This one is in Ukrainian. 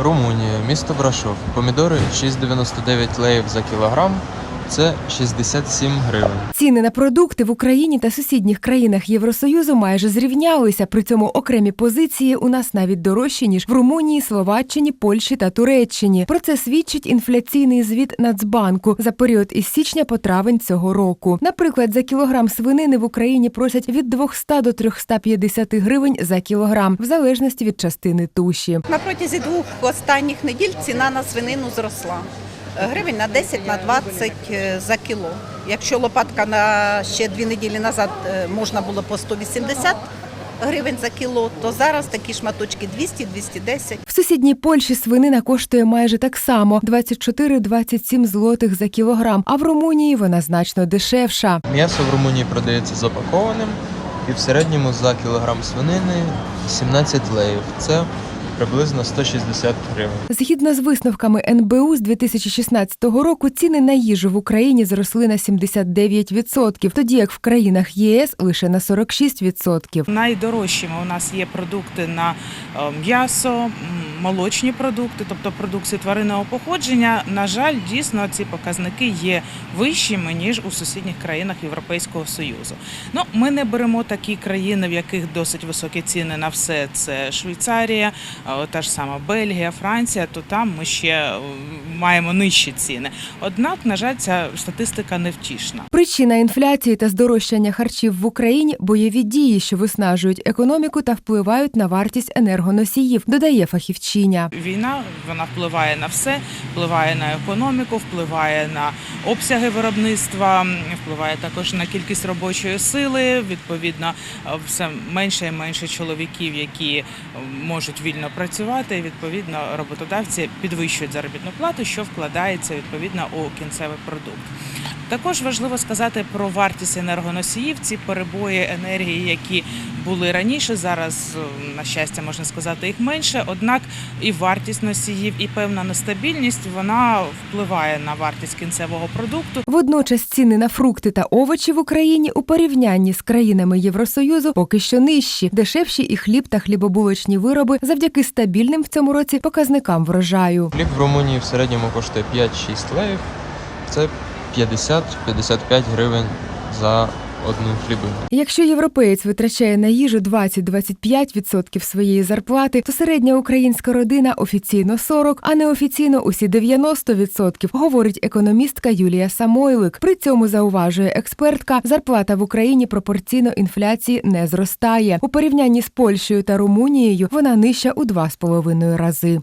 Румунія, місто Брашов. Помідори 6,99 леїв за кілограм. Це 67 гривень. Ціни на продукти в Україні та сусідніх країнах Євросоюзу майже зрівнялися. При цьому окремі позиції у нас навіть дорожчі ніж в Румунії, Словаччині, Польщі та Туреччині. Про це свідчить інфляційний звіт Нацбанку за період із січня по травень цього року. Наприклад, за кілограм свинини в Україні просять від 200 до 350 гривень за кілограм, в залежності від частини туші. На протязі двох останніх неділь ціна на свинину зросла. Гривень на 10 на 20 е, за кіло. Якщо лопатка на ще дві неділі назад е, можна було по 180 гривень за кіло, то зараз такі шматочки 200-210. В сусідній Польщі свинина коштує майже так само 24-27 злотих за кілограм, а в Румунії вона значно дешевша. М'ясо в Румунії продається запакованим і в середньому за кілограм свинини 17 леїв. Це приблизно 160 гривень. Згідно з висновками НБУ з 2016 року, ціни на їжу в Україні зросли на 79%, тоді як в країнах ЄС лише на 46%. Найдорожчими у нас є продукти на е, м'ясо, молочні продукти, тобто продукції тваринного походження. На жаль, дійсно ці показники є вищими ніж у сусідніх країнах Європейського союзу. Ну, ми не беремо такі країни, в яких досить високі ціни на все. Це Швейцарія, та ж сама Бельгія, Франція. То там ми ще маємо нижчі ціни. Однак, на жаль, ця статистика невтішна. Причина інфляції та здорожчання харчів в Україні бойові дії, що виснажують економіку та впливають на вартість енергоносіїв, додає фахівчиня. Війна вона впливає на все, впливає на економіку, впливає на обсяги виробництва, впливає також на кількість робочої сили. Відповідно, все менше і менше чоловіків, які е, можуть вільно працювати. Відповідно, роботодавці підвищують заробітну плату, що вкладається відповідно у кінцевий продукт. Також важливо сказати про вартість енергоносіїв. Ці перебої енергії, які були раніше, зараз е, на щастя можна сказати їх менше. Однак і вартість носіїв, і певна нестабільність вона впливає на вартість кінцевого продукту. Водночас ціни на фрукти та овочі в Україні у порівнянні з країнами Євросоюзу поки що нижчі, дешевші і хліб та хлібобулочні вироби завдяки стабільним в цьому році показникам врожаю. Хліб в Румунії в середньому коштує 5-6 леїв. Це 50-55 гривень за одну хлібину. Якщо європеєць витрачає на їжу 20-25% своєї зарплати, то середня українська родина офіційно 40, а неофіційно усі 90%, говорить економістка Юлія Самойлик. При цьому зауважує експертка, зарплата в Україні пропорційно інфляції не зростає. У порівнянні з Польщею та Румунією вона нижча у 2,5 рази.